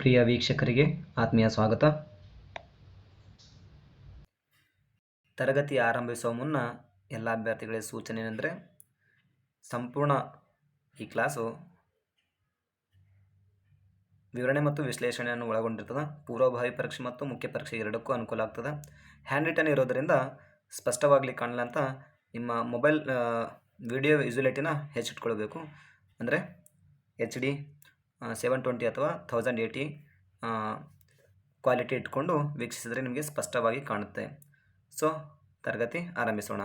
ಪ್ರಿಯ ವೀಕ್ಷಕರಿಗೆ ಆತ್ಮೀಯ ಸ್ವಾಗತ. ತರಗತಿ ಆರಂಭಿಸುವ ಮುನ್ನ ಎಲ್ಲ ಅಭ್ಯರ್ಥಿಗಳಿಗೆ ಸೂಚನೆ ಏನೆಂದರೆ, ಸಂಪೂರ್ಣ ಈ ಕ್ಲಾಸು ವಿವರಣೆ ಮತ್ತು ವಿಶ್ಲೇಷಣೆಯನ್ನು ಒಳಗೊಂಡಿರ್ತದೆ. ಪೂರ್ವಭಾವಿ ಪರೀಕ್ಷೆ ಮತ್ತು ಮುಖ್ಯ ಪರೀಕ್ಷೆ ಎರಡಕ್ಕೂ ಅನುಕೂಲ ಆಗ್ತದೆ. ಹ್ಯಾಂಡ್ ರಿಟನ್ ಇರೋದರಿಂದ ಸ್ಪಷ್ಟವಾಗಲಿ ಕಾಣಲ್ಲ ಅಂತ ನಿಮ್ಮ ಮೊಬೈಲ್ ವಿಡಿಯೋ ವಿಸುಲಿಟಿನ ಹೆಚ್ಚಿಟ್ಕೊಳ್ಬೇಕು. ಅಂದರೆ ಎಚ್ ಡಿ ಸೆವೆನ್ ಟ್ವೆಂಟಿ ಅಥವಾ ಥೌಸಂಡ್ ಏಯ್ಟಿ ಕ್ವಾಲಿಟಿ ಇಟ್ಕೊಂಡು ವೀಕ್ಷಿಸಿದರೆ ನಿಮಗೆ ಸ್ಪಷ್ಟವಾಗಿ ಕಾಣುತ್ತೆ. ಸೊ ತರಗತಿ ಆರಂಭಿಸೋಣ.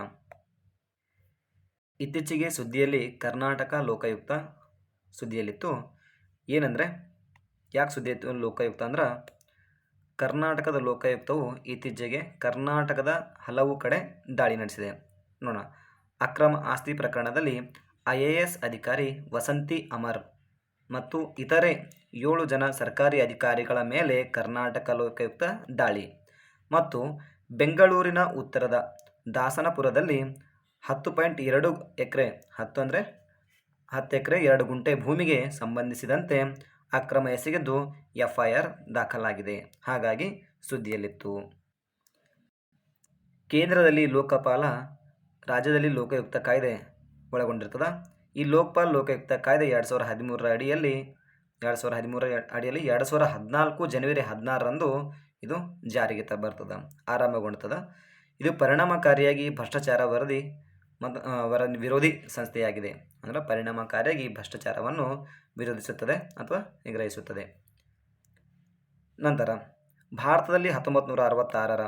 ಇತ್ತೀಚೆಗೆ ಸುದ್ದಿಯಲ್ಲಿ ಕರ್ನಾಟಕ ಲೋಕಾಯುಕ್ತ ಸುದ್ದಿಯಲ್ಲಿತ್ತು. ಏನಂದರೆ, ಯಾಕೆ ಸುದ್ದಿ ಲೋಕಾಯುಕ್ತ ಅಂದ್ರೆ, ಕರ್ನಾಟಕದ ಲೋಕಾಯುಕ್ತವು ಇತ್ತೀಚೆಗೆ ಕರ್ನಾಟಕದ ಹಲವು ಕಡೆ ದಾಳಿ ನಡೆಸಿದೆ. ನೋಡೋಣ. ಅಕ್ರಮ ಆಸ್ತಿ ಪ್ರಕರಣದಲ್ಲಿ ಐ ಎ ಅಧಿಕಾರಿ ವಸಂತಿ ಅಮರ್ ಮತ್ತು ಇತರೆ ಏಳು ಜನ ಸರ್ಕಾರಿ ಅಧಿಕಾರಿಗಳ ಮೇಲೆ ಕರ್ನಾಟಕ ಲೋಕಾಯುಕ್ತ ದಾಳಿ. ಮತ್ತು ಬೆಂಗಳೂರಿನ ಉತ್ತರದ ದಾಸನಪುರದಲ್ಲಿ ಹತ್ತು ಪಾಯಿಂಟ್ ಎರಡು ಎಕರೆ ಹತ್ತು ಅಂದರೆ ಹತ್ತು ಎಕರೆ ಎರಡು ಗುಂಟೆ ಭೂಮಿಗೆ ಸಂಬಂಧಿಸಿದಂತೆ ಅಕ್ರಮ ಎಸಗಿದ್ದು ಎಫ್ ಐ ಆರ್ ದಾಖಲಾಗಿದೆ. ಹಾಗಾಗಿ ಸುದ್ದಿಯಲ್ಲಿತ್ತು. ಕೇಂದ್ರದಲ್ಲಿ ಲೋಕಪಾಲ, ರಾಜ್ಯದಲ್ಲಿ ಲೋಕಾಯುಕ್ತ ಕಾಯ್ದೆ ಒಳಗೊಂಡಿರ್ತದೆ. ಈ ಲೋಕಪಾಲ್ ಲೋಕಾಯುಕ್ತ ಕಾಯ್ದೆ ಎರಡು ಸಾವಿರ ಹದಿಮೂರರ ಅಡಿಯಲ್ಲಿ, ಎರಡು ಸಾವಿರದ ಹದಿಮೂರ ಅಡಿಯಲ್ಲಿ ಎರಡು ಸಾವಿರ ಹದಿನಾಲ್ಕು ಜನವರಿ ಹದಿನಾರರಂದು ಇದು ಜಾರಿಗೆ ತ, ಬರ್ತದೆ, ಆರಂಭಗೊಳ್ತದೆ. ಇದು ಪರಿಣಾಮಕಾರಿಯಾಗಿ ಭ್ರಷ್ಟಾಚಾರ ವರದಿ ಮತ್ತು ವರದಿ ವಿರೋಧಿ ಸಂಸ್ಥೆಯಾಗಿದೆ. ಅಂದರೆ ಪರಿಣಾಮಕಾರಿಯಾಗಿ ಭ್ರಷ್ಟಾಚಾರವನ್ನು ವಿರೋಧಿಸುತ್ತದೆ ಅಥವಾ ನಿಗ್ರಹಿಸುತ್ತದೆ. ನಂತರ, ಭಾರತದಲ್ಲಿ ಹತ್ತೊಂಬತ್ತು ನೂರ ಅರವತ್ತಾರರ,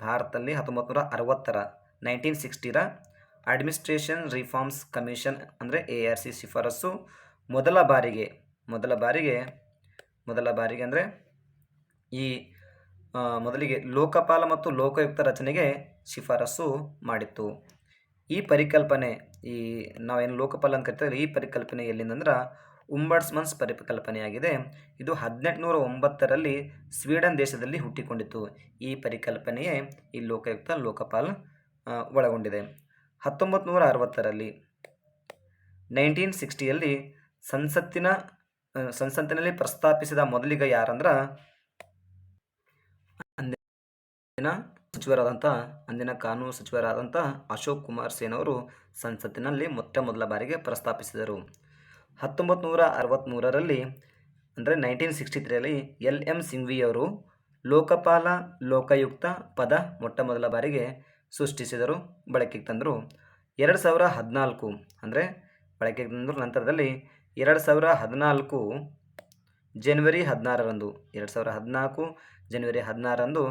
ಭಾರತದಲ್ಲಿ ಹತ್ತೊಂಬತ್ತು ನೂರ ಅರವತ್ತರ ನೈನ್ಟೀನ್ ಸಿಕ್ಸ್ಟಿರ ಅಡ್ಮಿನಿಸ್ಟ್ರೇಷನ್ ರಿಫಾರ್ಮ್ಸ್ ಕಮಿಷನ್ ಅಂದರೆ ಎ ಆರ್ ಸಿ ಶಿಫಾರಸ್ಸು. ಮೊದಲ ಬಾರಿಗೆ ಮೊದಲ ಬಾರಿಗೆ ಮೊದಲ ಬಾರಿಗೆ ಅಂದರೆ ಈ ಮೊದಲಿಗೆ ಲೋಕಪಾಲ ಮತ್ತು ಲೋಕಾಯುಕ್ತ ರಚನೆಗೆ ಶಿಫಾರಸ್ಸು ಮಾಡಿತ್ತು. ಈ ಪರಿಕಲ್ಪನೆ, ಈ ನಾವೇನು ಲೋಕಪಾಲ ಅಂತ ಕರಿತೀವಿ ಈ ಪರಿಕಲ್ಪನೆ ಎಲ್ಲಿಂದಂದ್ರೆ ಉಂಬಡ್ಸ್ಮನ್ಸ್ ಪರಿಕಲ್ಪನೆಯಾಗಿದೆ. ಇದು ಹದಿನೆಂಟುನೂರ ಒಂಬತ್ತರಲ್ಲಿ ಸ್ವೀಡನ್ ದೇಶದಲ್ಲಿ ಹುಟ್ಟಿಕೊಂಡಿತ್ತು. ಈ ಪರಿಕಲ್ಪನೆಯೇ ಈ ಲೋಕಾಯುಕ್ತ, ಲೋಕಪಾಲ್ ಒಳಗೊಂಡಿದೆ. ಹತ್ತೊಂಬತ್ತು ನೂರ ಅರವತ್ತರಲ್ಲಿ ನೈನ್ಟೀನ್ ಸಿಕ್ಸ್ಟಿಯಲ್ಲಿ ಸಂಸತ್ತಿನ ಸಂಸತ್ತಿನಲ್ಲಿ ಪ್ರಸ್ತಾಪಿಸಿದ ಮೊದಲಿಗ ಯಾರಂದ್ರೆ, ಅಂದಿನ ಸಚಿವರಾದಂಥ ಅಂದಿನ ಕಾನೂನು ಸಚಿವರಾದಂಥ ಅಶೋಕ್ ಕುಮಾರ್ ಸೇನ್ ಅವರು ಸಂಸತ್ತಿನಲ್ಲಿ ಮೊಟ್ಟ ಮೊದಲ ಬಾರಿಗೆ ಪ್ರಸ್ತಾಪಿಸಿದರು. ಹತ್ತೊಂಬತ್ತು ನೂರ ಅರವತ್ತ್ಮೂರರಲ್ಲಿ ಅಂದರೆ ನೈನ್ಟೀನ್ ಸಿಕ್ಸ್ಟಿ ತ್ರೀಯಲ್ಲಿ ಎಲ್ ಎಂ ಸಿಂಘ್ವಿಯವರು ಲೋಕಪಾಲ ಲೋಕಾಯುಕ್ತ ಪದ ಮೊಟ್ಟ ಮೊದಲ ಬಾರಿಗೆ ಸೃಷ್ಟಿಸಿದರು. ಬಳಕೆಗೆ ತಂದರು ಎರಡು ಸಾವಿರ ಹದಿನಾಲ್ಕು ಅಂದರೆ ಬಳಕೆಗೆ ತಂದರು ನಂತರದಲ್ಲಿ ಎರಡು ಸಾವಿರ ಹದಿನಾಲ್ಕು ಜನವರಿ ಹದಿನಾರರಂದು, ಎರಡು ಸಾವಿರ ಹದಿನಾಲ್ಕು ಜನವರಿ ಹದಿನಾರರಂದು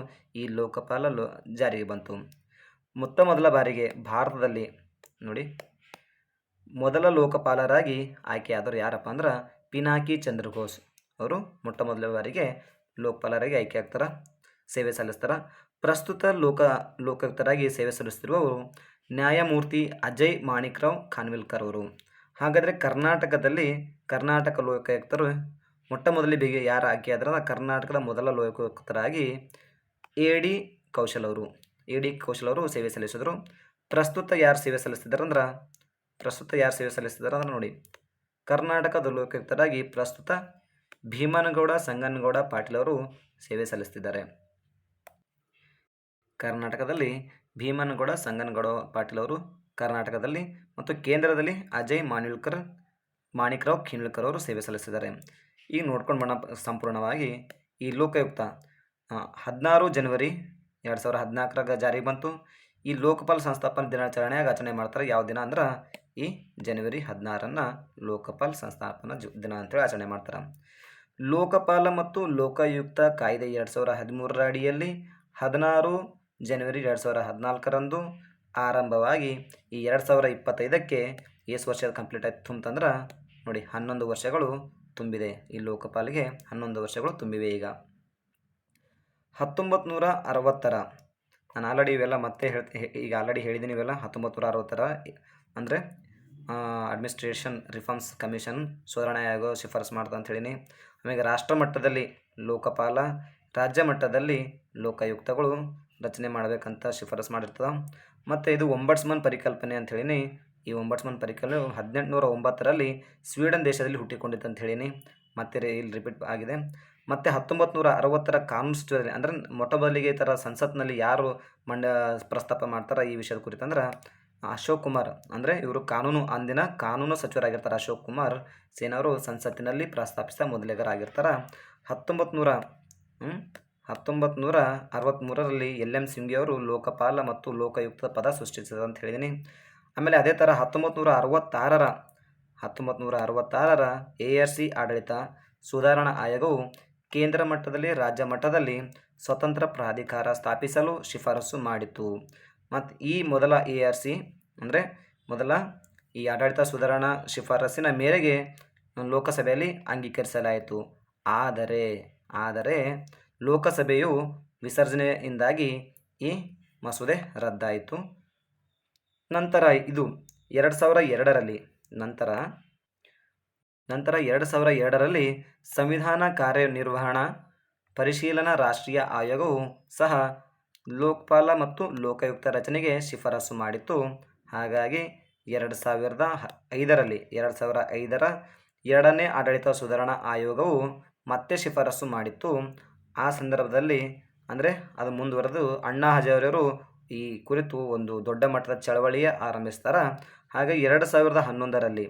ಈ ಲೋಕಪಾಲ ಲೋ ಜಾರಿಗೆ ಬಂತು. ಮೊತ್ತ ಮೊದಲ ಬಾರಿಗೆ ಭಾರತದಲ್ಲಿ ನೋಡಿ, ಮೊದಲ ಲೋಕಪಾಲರಾಗಿ ಆಯ್ಕೆಯಾದರು ಯಾರಪ್ಪ ಅಂದ್ರೆ ಪಿನಾಕಿ ಚಂದ್ರಘೋಷ್. ಅವರು ಮೊಟ್ಟ ಮೊದಲ ಬಾರಿಗೆ ಲೋಕಪಾಲರಾಗಿ ಆಯ್ಕೆ ಆಗ್ತಾರೆ ಸೇವೆ ಸಲ್ಲಿಸ್ತಾರೆ. ಪ್ರಸ್ತುತ ಲೋಕ ಲೋಕಾಯುಕ್ತರಾಗಿ ಸೇವೆ ಸಲ್ಲಿಸುತ್ತಿರುವವರು ನ್ಯಾಯಮೂರ್ತಿ ಅಜಯ್ ಮಾಣಿಕ್ರಾವ್ ಖಾನ್ವಿಲ್ಕರ್ ಅವರು. ಹಾಗಾದರೆ ಕರ್ನಾಟಕದಲ್ಲಿ ಕರ್ನಾಟಕ ಲೋಕಾಯುಕ್ತರು ಮೊಟ್ಟ ಮೊದಲಿಗೆ ಯಾರು ಆಯ್ಕೆ ಆದ್ರೆ ಕರ್ನಾಟಕದ ಮೊದಲ ಲೋಕಾಯುಕ್ತರಾಗಿ ಎ ಡಿ ಕೌಶಲ್ ಅವರು. ಎ ಡಿ ಕೌಶಲ್ ಅವರು ಸೇವೆ ಸಲ್ಲಿಸಿದರು. ಪ್ರಸ್ತುತ ಯಾರು ಸೇವೆ ಸಲ್ಲಿಸ್ತಿದ್ದಾರೆ ಅಂದ್ರೆ, ಪ್ರಸ್ತುತ ಯಾರು ಸೇವೆ ಸಲ್ಲಿಸ್ತಿದ್ದಾರೆ ಅಂದ್ರೆ ನೋಡಿ, ಕರ್ನಾಟಕದ ಲೋಕಾಯುಕ್ತರಾಗಿ ಪ್ರಸ್ತುತ ಭೀಮನಗೌಡ, ಸಂಗನಗೌಡ ಪಾಟೀಲ್ ಅವರು ಸೇವೆ ಸಲ್ಲಿಸ್ತಿದ್ದಾರೆ. ಕರ್ನಾಟಕದಲ್ಲಿ ಭೀಮನಗೌಡ, ಸಂಗನಗೌಡ ಪಾಟೀಲ್ ಅವರು ಕರ್ನಾಟಕದಲ್ಲಿ ಮತ್ತು ಕೇಂದ್ರದಲ್ಲಿ ಅಜಯ್ ಮಾಣಿಲ್ಕರ್ ಮಾಣಿಕರಾವ್ ಖಿನ್ವಿಲ್ಕರ್ ಅವರು ಸೇವೆ ಸಲ್ಲಿಸಿದ್ದಾರೆ. ಈಗ ನೋಡ್ಕೊಂಡು ಬಣ್ಣ ಸಂಪೂರ್ಣವಾಗಿ ಈ ಲೋಕಾಯುಕ್ತ ಹದಿನಾರು ಜನವರಿ ಎರಡು ಸಾವಿರದ ಹದಿನಾಲ್ಕರಾಗ ಜಾರಿಗೆ ಬಂತು. ಈ ಲೋಕಪಾಲ ಸಂಸ್ಥಾಪನ ದಿನಾಚರಣೆಯಾಗಿ ಆಚರಣೆ ಮಾಡ್ತಾರೆ. ಯಾವ ದಿನ ಅಂದ್ರೆ ಈ ಜನವರಿ ಹದಿನಾರನ್ನು ಲೋಕಪಾಲ್ ಸಂಸ್ಥಾಪನಾ ದಿನ ಅಂತೇಳಿ ಆಚರಣೆ ಮಾಡ್ತಾರೆ. ಲೋಕಪಾಲ ಮತ್ತು ಲೋಕಾಯುಕ್ತ ಕಾಯ್ದೆ ಎರಡು ಸಾವಿರ ಹದಿಮೂರರ ಅಡಿಯಲ್ಲಿ ಹದಿನಾರು ಜನವರಿ ಎರಡು ಸಾವಿರ ಹದಿನಾಲ್ಕರಂದು ಆರಂಭವಾಗಿ ಈ ಎರಡು ಸಾವಿರ ಇಪ್ಪತ್ತೈದಕ್ಕೆ ಎಷ್ಟು ವರ್ಷದ ಕಂಪ್ಲೀಟ್ ಆಯ್ತು ಅಂತಂದ್ರೆ ನೋಡಿ ಹನ್ನೊಂದು ವರ್ಷಗಳು ತುಂಬಿದೆ. ಈ ಲೋಕಪಾಲಿಗೆ ಹನ್ನೊಂದು ವರ್ಷಗಳು ತುಂಬಿವೆ ಈಗ. ಹತ್ತೊಂಬತ್ತು ನೂರ ಅರವತ್ತರ. ನಾನು ಆಲ್ರೆಡಿ ಇವೆಲ್ಲ ಮತ್ತೆ ಹೇಳ್ತಿ ಈಗ ಆಲ್ರೆಡಿ ಹೇಳಿದ್ದೀನಿ ಇವೆಲ್ಲ. ಹತ್ತೊಂಬತ್ತು ನೂರ ಅರವತ್ತರ ಅಂದರೆ ಅಡ್ಮಿನಿಸ್ಟ್ರೇಷನ್ ರಿಫಾರ್ಮ್ಸ್ ಕಮಿಷನ್ ಸುಧಾರಣೆ ಆಗೋ ಶಿಫಾರಸು ಮಾಡ್ತಾ ಅಂತ ಹೇಳೀನಿ. ಆಮೇಲೆ ರಾಷ್ಟ್ರ ಮಟ್ಟದಲ್ಲಿ ಲೋಕಪಾಲ, ರಾಜ್ಯ ಮಟ್ಟದಲ್ಲಿ ಲೋಕಾಯುಕ್ತಗಳು ರಚನೆ ಮಾಡಬೇಕಂತ ಶಿಫಾರಸು ಮಾಡಿರ್ತದೆ. ಮತ್ತು ಇದು ಒಂಬಟ್ಸ್ಮನ್ ಪರಿಕಲ್ಪನೆ ಅಂತ ಹೇಳೀನಿ. ಈ ಒಂಬಟ್ಸ್ಮನ್ ಪರಿಕಲ್ಪನೆ ಹದಿನೆಂಟುನೂರ ಒಂಬತ್ತರಲ್ಲಿ ಸ್ವೀಡನ್ ದೇಶದಲ್ಲಿ ಹುಟ್ಟಿಕೊಂಡಿತ್ತು ಅಂತ ಹೇಳೀನಿ. ಮತ್ತೆ ಇಲ್ಲಿ ರಿಪೀಟ್ ಆಗಿದೆ. ಮತ್ತು ಹತ್ತೊಂಬತ್ತು ನೂರ ಅರವತ್ತರ ಕಾನೂನು ಸಚಿವರಲ್ಲಿ ಅಂದರೆ ಮೊಟ್ಟ ಈ ಥರ ಸಂಸತ್ನಲ್ಲಿ ಯಾರು ಮಂಡ, ಪ್ರಸ್ತಾಪ ಮಾಡ್ತಾರೆ ಈ ವಿಷಯದ ಕುರಿತಂದ್ರೆ ಅಶೋಕ್ ಕುಮಾರ್. ಅಂದರೆ ಇವರು ಕಾನೂನು ಅಂದಿನ ಕಾನೂನು ಸಚಿವರಾಗಿರ್ತಾರೆ ಅಶೋಕ್ ಕುಮಾರ್. ಸೇನ್ ಅವರು ಸಂಸತ್ತಿನಲ್ಲಿ ಪ್ರಸ್ತಾಪಿಸಿದ ಮೊದಲಿಗರಾಗಿರ್ತಾರೆ. ಹತ್ತೊಂಬತ್ತು ನೂರ ಹತ್ತೊಂಬತ್ತು ನೂರ ಅರವತ್ತ್ಮೂರರಲ್ಲಿ ಎಲ್ ಎಂ ಸಿಂಗಿಯವರು ಲೋಕಪಾಲ ಮತ್ತು ಲೋಕಯುಕ್ತ ಪದ ಸೃಷ್ಟಿಸಿದ ಅಂತ ಹೇಳಿದ್ದೀನಿ ಆಮೇಲೆ ಅದೇ ಥರ ಹತ್ತೊಂಬತ್ತು ನೂರ ಅರವತ್ತಾರರ ಹತ್ತೊಂಬತ್ತು ನೂರ ಅರವತ್ತಾರರ ಎ ಆರ್ ಸಿ ಆಡಳಿತ ಸುಧಾರಣಾ ಆಯೋಗವು ಕೇಂದ್ರ ಮಟ್ಟದಲ್ಲಿ ರಾಜ್ಯ ಮಟ್ಟದಲ್ಲಿ ಸ್ವತಂತ್ರ ಪ್ರಾಧಿಕಾರ ಸ್ಥಾಪಿಸಲು ಶಿಫಾರಸು ಮಾಡಿತು ಮತ್ತು ಈ ಮೊದಲ ಎ ಆರ್ ಸಿ ಅಂದರೆ ಮೊದಲ ಈ ಆಡಳಿತ ಸುಧಾರಣಾ ಶಿಫಾರಸಿನ ಮೇರೆಗೆ ಲೋಕಸಭೆಯಲ್ಲಿ ಅಂಗೀಕರಿಸಲಾಯಿತು. ಆದರೆ ಆದರೆ ಲೋಕಸಭೆಯು ವಿಸರ್ಜನೆಯಿಂದಾಗಿ ಈ ಮಸೂದೆ ರದ್ದಾಯಿತು. ನಂತರ ಇದು ಎರಡು ಸಾವಿರ ಎರಡರಲ್ಲಿ, ನಂತರ ನಂತರ ಎರಡು ಸಾವಿರ ಎರಡರಲ್ಲಿ ಸಂವಿಧಾನ ಕಾರ್ಯನಿರ್ವಹಣಾ, ಪರಿಶೀಲನಾ ರಾಷ್ಟ್ರೀಯ ಆಯೋಗವು ಸಹ ಲೋಕಪಾಲ ಮತ್ತು ಲೋಕಾಯುಕ್ತ ರಚನೆಗೆ ಶಿಫಾರಸು ಮಾಡಿತ್ತು. ಹಾಗಾಗಿ ಎರಡು ಸಾವಿರದ ಐದರಲ್ಲಿ, ಎರಡು ಸಾವಿರ ಐದರ ಎರಡನೇ ಆಡಳಿತ ಸುಧಾರಣಾ ಆಯೋಗವು ಮತ್ತೆ ಶಿಫಾರಸು ಮಾಡಿತ್ತು. ಆ ಸಂದರ್ಭದಲ್ಲಿ ಅಂದರೆ ಅದು ಮುಂದುವರೆದು ಅಣ್ಣಾ ಹಜಾರೆಯವರು ಈ ಕುರಿತು ಒಂದು ದೊಡ್ಡ ಮಟ್ಟದ ಚಳವಳಿಯ ಆರಂಭಿಸ್ತಾರೆ. ಹಾಗೆ ಎರಡು ಸಾವಿರದ ಹನ್ನೊಂದರಲ್ಲಿ,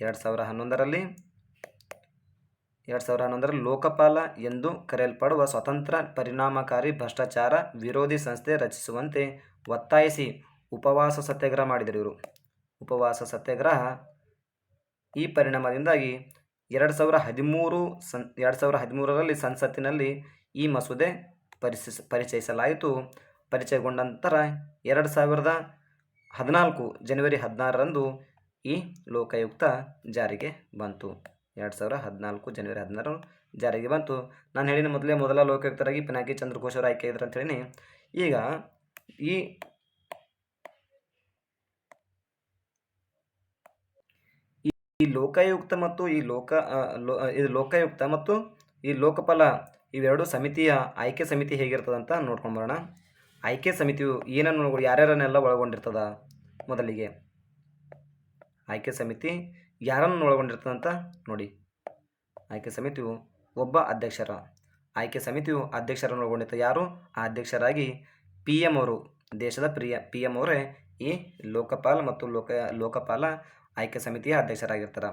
ಎರಡು ಸಾವಿರ ಹನ್ನೊಂದರಲ್ಲಿ, ಎರಡು ಸಾವಿರ ಹನ್ನೊಂದರಲ್ಲಿ ಲೋಕಪಾಲ ಎಂದು ಕರೆಯಲ್ಪಡುವ ಸ್ವತಂತ್ರ ಪರಿಣಾಮಕಾರಿ ಭ್ರಷ್ಟಾಚಾರ ವಿರೋಧಿ ಸಂಸ್ಥೆ ರಚಿಸುವಂತೆ ಒತ್ತಾಯಿಸಿ ಉಪವಾಸ ಸತ್ಯಾಗ್ರಹ ಮಾಡಿದರು ಇವರು. ಉಪವಾಸ ಸತ್ಯಾಗ್ರಹ ಈ ಪರಿಣಾಮದಿಂದಾಗಿ ಎರಡು ಸಾವಿರ ಹದಿಮೂರು ಸನ್, ಎರಡು ಸಾವಿರ ಹದಿಮೂರರಲ್ಲಿ ಸಂಸತ್ತಿನಲ್ಲಿ ಈ ಮಸೂದೆ ಪರಿಚಯಿಸ ಪರಿಚಯಿಸಲಾಯಿತು. ಪರಿಚಯಗೊಂಡ ನಂತರ ಎರಡು ಸಾವಿರದ ಹದಿನಾಲ್ಕು ಜನವರಿ ಹದಿನಾರರಂದು ಈ ಲೋಕಾಯುಕ್ತ ಜಾರಿಗೆ ಬಂತು. ಎರಡು ಸಾವಿರ ಹದಿನಾಲ್ಕು ಜನವರಿ ಹದಿನಾರು ಜಾರಿಗೆ ಬಂತು. ನಾನು ಹೇಳಿದ ಮೊದಲೇ ಮೊದಲ ಲೋಕಾಯುಕ್ತರಾಗಿ ಪಿನಾಕಿ ಚಂದ್ರಘೋಷ್ ಅವರು ಆಯ್ಕೆ ಅಂತ ಹೇಳಿ ಈಗ ಈ ಈ- ಈ ಲೋಕಾಯುಕ್ತ ಮತ್ತು ಈ ಲೋಕ ಲೋ ಇದು ಲೋಕಾಯುಕ್ತ ಮತ್ತು ಈ ಲೋಕಪಾಲ ಇವೆರಡು ಸಮಿತಿಯ ಆಯ್ಕೆ ಸಮಿತಿ ಹೇಗಿರ್ತದೆ ಅಂತ ನೋಡ್ಕೊಂಡು ಬರೋಣ. ಆಯ್ಕೆ ಸಮಿತಿಯು ಏನನ್ನು ಯಾರ್ಯಾರನ್ನೆಲ್ಲ ಒಳಗೊಂಡಿರ್ತದ ಮೊದಲಿಗೆ? ಆಯ್ಕೆ ಸಮಿತಿ ಯಾರನ್ನು ಒಳಗೊಂಡಿರ್ತದಂತ ನೋಡಿ. ಆಯ್ಕೆ ಸಮಿತಿಯು ಒಬ್ಬ ಅಧ್ಯಕ್ಷರ. ಆಯ್ಕೆ ಸಮಿತಿಯು ಅಧ್ಯಕ್ಷರನ್ನು ಒಳಗೊಂಡಿರ್ತದೆ ಯಾರು? ಆ ಅಧ್ಯಕ್ಷರಾಗಿ ಪಿ ಎಂ ಅವರು, ದೇಶದ ಪ್ರಿಯ ಪಿ ಎಂ ಅವರೇ ಈ ಲೋಕಪಾಲ ಮತ್ತು ಲೋಕ, ಲೋಕಪಾಲ ಆಯ್ಕೆ ಸಮಿತಿಯ ಅಧ್ಯಕ್ಷರಾಗಿರ್ತಾರೆ.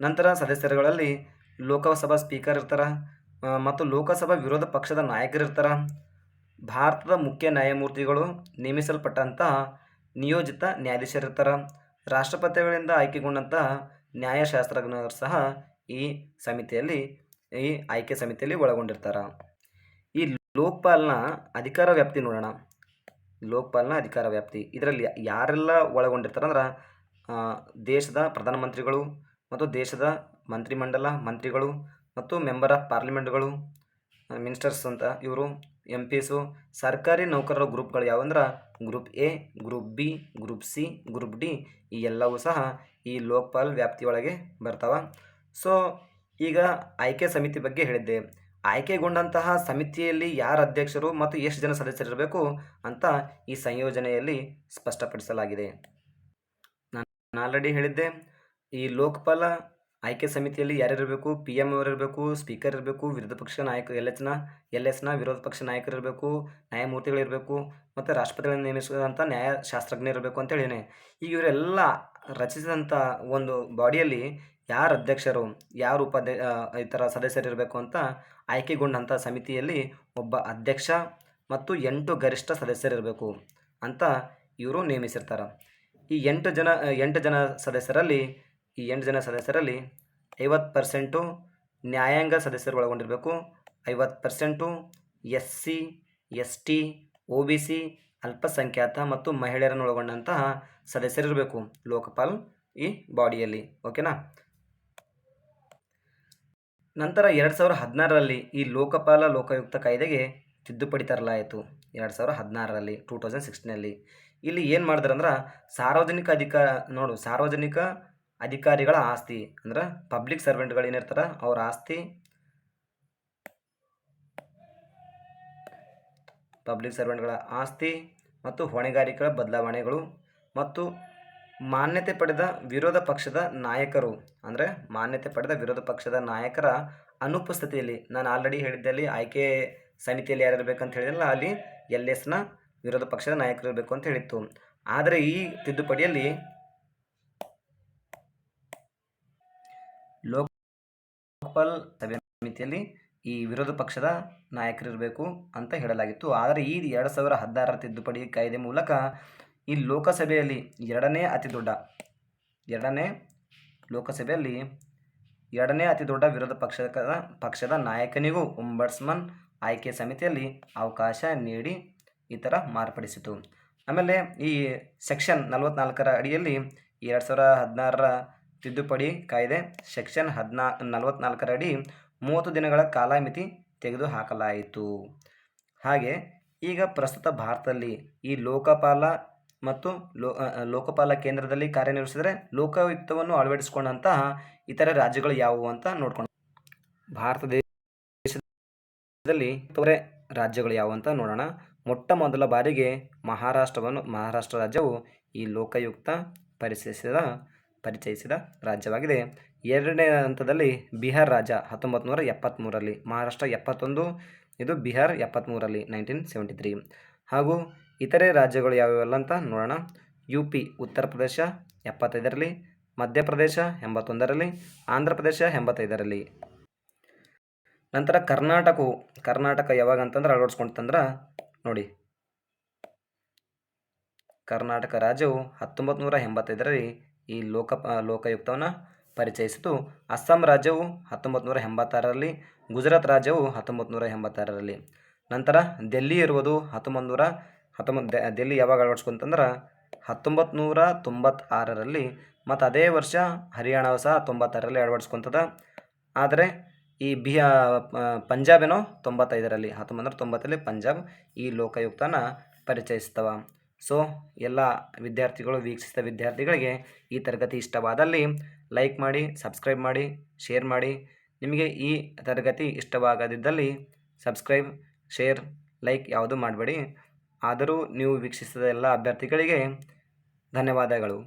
ನಂತರ ಸದಸ್ಯರುಗಳಲ್ಲಿ ಲೋಕಸಭಾ ಸ್ಪೀಕರ್ ಇರ್ತಾರೆ ಮತ್ತು ಲೋಕಸಭಾ ವಿರೋಧ ಪಕ್ಷದ ನಾಯಕರಿರ್ತಾರೆ. ಭಾರತದ ಮುಖ್ಯ ನ್ಯಾಯಮೂರ್ತಿಗಳು ನೇಮಿಸಲ್ಪಟ್ಟಂತಹ ನಿಯೋಜಿತ ನ್ಯಾಯಾಧೀಶರಿರ್ತಾರೆ. ರಾಷ್ಟ್ರಪತಿಗಳಿಂದ ಆಯ್ಕೆಗೊಂಡಂತಹ ನ್ಯಾಯಶಾಸ್ತ್ರಜ್ಞರು ಸಹ ಈ ಸಮಿತಿಯಲ್ಲಿ, ಈ ಆಯ್ಕೆ ಸಮಿತಿಯಲ್ಲಿ ಒಳಗೊಂಡಿರ್ತಾರೆ. ಈ ಲೋಕ್ಪಾಲ್ನ ಅಧಿಕಾರ ವ್ಯಾಪ್ತಿ ನೋಡೋಣ. ಲೋಕ್ಪಾಲ್ನ ಅಧಿಕಾರ ವ್ಯಾಪ್ತಿ. ಇದರಲ್ಲಿ ಯಾರೆಲ್ಲ ಒಳಗೊಂಡಿರ್ತಾರೆ ಅಂದ್ರೆ ದೇಶದ ಪ್ರಧಾನಮಂತ್ರಿಗಳು ಮತ್ತು ದೇಶದ ಮಂತ್ರಿಮಂಡಲ ಮಂತ್ರಿಗಳು ಮತ್ತು ಮೆಂಬರ್ ಆಫ್ ಪಾರ್ಲಿಮೆಂಟ್ಗಳು, ಮಿನಿಸ್ಟರ್ಸ್ ಅಂತ ಇವರು, ಎಂ ಪಿಸು ಸರ್ಕಾರಿ ನೌಕರರ ಗ್ರೂಪ್ಗಳು ಯಾವಂದ್ರೆ, group A, group B, group C, group D ಈ ಎಲ್ಲವೂ ಸಹ ಈ ಲೋಕಪಾಲ್ ವ್ಯಾಪ್ತಿಯೊಳಗೆ ಬರ್ತಾವೆ. ಸೊ, ಈಗ ಆಯ್ಕೆ ಸಮಿತಿ ಬಗ್ಗೆ ಹೇಳಿದ್ದೆ. ಆಯ್ಕೆಗೊಂಡಂತಹ ಸಮಿತಿಯಲ್ಲಿ ಯಾರು ಅಧ್ಯಕ್ಷರು ಮತ್ತು ಎಷ್ಟು ಜನ ಸದಸ್ಯರಿರಬೇಕು ಅಂತ ಈ ಸಂಯೋಜನೆಯಲ್ಲಿ ಸ್ಪಷ್ಟಪಡಿಸಲಾಗಿದೆ. ನಾನು ಆಲ್ರೆಡಿ ಹೇಳಿದ್ದೆ, ಈ ಲೋಕಪಾಲ ಆಯ್ಕೆ ಸಮಿತಿಯಲ್ಲಿ ಯಾರಿರಬೇಕು ಪಿ ಎಂ ಅವರಿರಬೇಕು ಸ್ಪೀಕರ್ ಇರಬೇಕು, ವಿರೋಧ ಪಕ್ಷ ನಾಯಕ ಎಲ್ ಎಚ್ನ ಎಲ್ ಎಸ್ನ ವಿರೋಧ ಪಕ್ಷ ನಾಯಕರಿರಬೇಕು, ನ್ಯಾಯಮೂರ್ತಿಗಳಿರಬೇಕು ಮತ್ತು ರಾಷ್ಟ್ರಪತಿಗಳನ್ನು ನೇಮಿಸಿದಂಥ ನ್ಯಾಯಶಾಸ್ತ್ರಜ್ಞರಿರಬೇಕು ಅಂತ ಹೇಳಿನೇ. ಈಗ ಇವರೆಲ್ಲ ರಚಿಸಿದಂಥ ಒಂದು ಬಾಡಿಯಲ್ಲಿ ಯಾರು ಅಧ್ಯಕ್ಷರು, ಯಾರು ಉಪಾಧ್ಯ ಈ ಥರ ಸದಸ್ಯರಿರಬೇಕು ಅಂತ ಆಯ್ಕೆಗೊಂಡಂಥ ಸಮಿತಿಯಲ್ಲಿ ಒಬ್ಬ ಅಧ್ಯಕ್ಷ ಮತ್ತು ಎಂಟು ಗರಿಷ್ಠ ಸದಸ್ಯರಿರಬೇಕು ಅಂತ ಇವರು ನೇಮಿಸಿರ್ತಾರೆ. ಈ ಎಂಟು ಜನ ಎಂಟು ಜನ ಸದಸ್ಯರಲ್ಲಿ ಈ ಎಂಟು ಜನ ಸದಸ್ಯರಲ್ಲಿ ಐವತ್ತು ಪರ್ಸೆಂಟು ನ್ಯಾಯಾಂಗ ಸದಸ್ಯರು ಒಳಗೊಂಡಿರಬೇಕು. ಐವತ್ತು percent S C, S T O B C, ಅಲ್ಪಸಂಖ್ಯಾತ ಮತ್ತು ಮಹಿಳೆಯರನ್ನು ಒಳಗೊಂಡಂತಹ ಸದಸ್ಯರಿರಬೇಕು ಲೋಕಪಾಲ್ ಈ ಬಾಡಿಯಲ್ಲಿ. ಓಕೆನಾ? ನಂತರ ಎರಡು ಸಾವಿರ ಹದಿನಾರರಲ್ಲಿ ಈ ಲೋಕಪಾಲ ಲೋಕಾಯುಕ್ತ ಕಾಯ್ದೆಗೆ ತಿದ್ದುಪಡಿ ತರಲಾಯಿತು. ಎರಡು ಸಾವಿರ ಹದಿನಾರರಲ್ಲಿ, ಟೂ ತೌಸಂಡ್ ಸಿಕ್ಸ್ಟೀನಲ್ಲಿ. ಇಲ್ಲಿ ಏನು ಮಾಡಿದ್ರಂದ್ರೆ ಸಾರ್ವಜನಿಕ ಅಧಿಕಾರ ನೋಡು, ಸಾರ್ವಜನಿಕ ಅಧಿಕಾರಿಗಳ ಆಸ್ತಿ, ಅಂದ್ರೆ ಪಬ್ಲಿಕ್ ಸರ್ವೆಂಟ್ಗಳು ಏನಿರ್ತಾರೆ ಅವ್ರ ಆಸ್ತಿ ಪಬ್ಲಿಕ್ ಸರ್ವೆಂಟ್ಗಳ ಆಸ್ತಿ ಮತ್ತು ಹೊಣೆಗಾರಿಕೆಗಳ ಬದಲಾವಣೆಗಳು ಮತ್ತು ಮಾನ್ಯತೆ ಪಡೆದ ವಿರೋಧ ಪಕ್ಷದ ನಾಯಕರು, ಅಂದರೆ ಮಾನ್ಯತೆ ಪಡೆದ ವಿರೋಧ ಪಕ್ಷದ ನಾಯಕರ ಅನುಪಸ್ಥಿತಿಯಲ್ಲಿ, ನಾನು ಆಲ್ರೆಡಿ ಹೇಳಿದ್ದಲ್ಲಿ ಆಯ್ಕೆ ಸಮಿತಿಯಲ್ಲಿ ಯಾರು ಇರಬೇಕಂತ ಹೇಳಿದ್ರಲ್ಲ ಅಲ್ಲಿ ಎಲ್ ಎಸ್ನ ವಿರೋಧ ಪಕ್ಷದ ನಾಯಕರು ಇರಬೇಕು ಅಂತ ಹೇಳಿತ್ತು. ಆದರೆ ಈ ತಿದ್ದುಪಡಿಯಲ್ಲಿ ಲೋಕಪಾಲ್ ಸಭೆ ಸಮಿತಿಯಲ್ಲಿ ಈ ವಿರೋಧ ಪಕ್ಷದ ನಾಯಕರಿರಬೇಕು ಅಂತ ಹೇಳಲಾಗಿತ್ತು. ಆದರೆ ಈ ಎರಡು ಸಾವಿರ ಹದಿನಾರರ ತಿದ್ದುಪಡಿ ಕಾಯ್ದೆ ಮೂಲಕ ಈ ಲೋಕಸಭೆಯಲ್ಲಿ ಎರಡನೇ ಅತಿ ದೊಡ್ಡ ಎರಡನೇ ಲೋಕಸಭೆಯಲ್ಲಿ ಎರಡನೇ ಅತಿ ದೊಡ್ಡ ವಿರೋಧ ಪಕ್ಷದ ಪಕ್ಷದ ನಾಯಕನಿಗೂ ಒಂಬಡ್ಸ್ಮನ್ ಆಯ್ಕೆ ಸಮಿತಿಯಲ್ಲಿ ಅವಕಾಶ ನೀಡಿ ಈ ಥರ ಮಾರ್ಪಡಿಸಿತು. ಆಮೇಲೆ ಈ ಸೆಕ್ಷನ್ ನಲವತ್ನಾಲ್ಕರ ಅಡಿಯಲ್ಲಿ ಎರಡು ಸಾವಿರ ಹದಿನಾರರ ತಿದ್ದುಪಡಿ ಕಾಯ್ದೆ ಸೆಕ್ಷನ್ ಹದಿನಾ, ನಲವತ್ನಾಲ್ಕರಡಿ ಮೂವತ್ತು ದಿನಗಳ ಕಾಲಮಿತಿ ತೆಗೆದುಹಾಕಲಾಯಿತು. ಹಾಗೆ ಈಗ ಪ್ರಸ್ತುತ ಭಾರತದಲ್ಲಿ ಈ ಲೋಕಪಾಲ ಮತ್ತು ಲೋ ಲೋಕಪಾಲ ಕೇಂದ್ರದಲ್ಲಿ ಕಾರ್ಯನಿರ್ವಹಿಸಿದರೆ ಲೋಕಾಯುಕ್ತವನ್ನು ಅಳವಡಿಸಿಕೊಂಡಂತಹ ಇತರ ರಾಜ್ಯಗಳು ಯಾವುವು ಅಂತ ನೋಡ್ಕೊಂಡು, ಭಾರತ ದೇಶದಲ್ಲಿ ತೊರೆ ರಾಜ್ಯಗಳು ಯಾವುವು ಅಂತ ನೋಡೋಣ. ಮೊಟ್ಟ ಮೊದಲ ಬಾರಿಗೆ ಮಹಾರಾಷ್ಟ್ರವನ್ನು, ಮಹಾರಾಷ್ಟ್ರ ರಾಜ್ಯವು ಈ ಲೋಕಾಯುಕ್ತ ಪರಿಚಯಿಸಿದ ಪರಿಚಯಿಸಿದ ರಾಜ್ಯವಾಗಿದೆ. ಎರಡನೇ ಹಂತದಲ್ಲಿ ಬಿಹಾರ್ ರಾಜ್ಯ ಹತ್ತೊಂಬತ್ತು ನೂರ ಎಪ್ಪತ್ತ್ಮೂರರಲ್ಲಿ ಮಹಾರಾಷ್ಟ್ರ ಎಪ್ಪತ್ತೊಂದು, ಇದು ಬಿಹಾರ್ ಎಪ್ಪತ್ತ್ಮೂರರಲ್ಲಿ ನೈನ್ಟೀನ್ ಸೆವೆಂಟಿ ತ್ರೀ ಹಾಗೂ ಇತರೆ ರಾಜ್ಯಗಳು ಯಾವ್ಯಾವಲ್ಲ ಅಂತ ನೋಡೋಣ. U P Uttar Pradesh ಎಪ್ಪತ್ತೈದರಲ್ಲಿ Madhya Pradesh ಎಂಬತ್ತೊಂದರಲ್ಲಿ, Andhra Pradesh ಎಂಬತ್ತೈದರಲ್ಲಿ. ನಂತರ ಕರ್ನಾಟಕವು, ಕರ್ನಾಟಕ ಯಾವಾಗ ಅಂತಂದ್ರೆ ಅಳವಡಿಸ್ಕೊಂತಂದ್ರೆ ನೋಡಿ. ಕರ್ನಾಟಕ ರಾಜ್ಯವು ಹತ್ತೊಂಬತ್ತು ನೂರ ಎಂಬತ್ತೈದರಲ್ಲಿ ಈ ಲೋಕ ಲೋಕಾಯುಕ್ತವನ್ನು ಪರಿಚಯಿಸಿತು. ಅಸ್ಸಾಂ ರಾಜ್ಯವು ಹತ್ತೊಂಬತ್ತು ನೂರ ಎಂಬತ್ತಾರರಲ್ಲಿ, ಗುಜರಾತ್ ರಾಜ್ಯವು ಹತ್ತೊಂಬತ್ತು ನೂರ ಎಂಬತ್ತಾರರಲ್ಲಿ. ನಂತರ ದೆಲ್ಲಿ ಇರುವುದು ಹತ್ತೊಂಬತ್ತು ನೂರ ಹತ್ತೊಂಬತ್ತು ದೆಲ್ಲಿ ಯಾವಾಗ ಅಳವಡಿಸ್ಕೊಂತಂದ್ರೆ ಹತ್ತೊಂಬತ್ತು ನೂರ ತೊಂಬತ್ತಾರರಲ್ಲಿ ಮತ್ತು ಅದೇ ವರ್ಷ ಹರಿಯಾಣವು ಸಹ ತೊಂಬತ್ತಾರರಲ್ಲಿ ಅಳವಡಿಸ್ಕೊಂತದ. ಆದರೆ ಈ ಬಿಹಾ ಪಂಜಾಬೇನೋ ತೊಂಬತ್ತೈದರಲ್ಲಿ ಹತ್ತೊಂಬತ್ತು ನೂರ ತೊಂಬತ್ತರಲ್ಲಿ ಪಂಜಾಬ್ ಈ ಲೋಕಾಯುಕ್ತನ ಪರಿಚಯಿಸ್ತವ. ಸೊ ಎಲ್ಲ ವಿದ್ಯಾರ್ಥಿಗಳು, ವೀಕ್ಷಿಸಿದ ವಿದ್ಯಾರ್ಥಿಗಳಿಗೆ ಈ ತರಗತಿ ಇಷ್ಟವಾದಲ್ಲಿ ಲೈಕ್ ಮಾಡಿ, ಸಬ್ಸ್ಕ್ರೈಬ್ ಮಾಡಿ, ಶೇರ್ ಮಾಡಿ. ನಿಮಗೆ ಈ ತರಗತಿ ಇಷ್ಟವಾಗದಿದ್ದಲ್ಲಿ ಸಬ್ಸ್ಕ್ರೈಬ್, ಶೇರ್, ಲೈಕ್ ಯಾವುದೂ ಮಾಡಬೇಡಿ. ಆದರೂ ನೀವು ವೀಕ್ಷಿಸಿದ ಎಲ್ಲ ಅಭ್ಯರ್ಥಿಗಳಿಗೆ ಧನ್ಯವಾದಗಳು.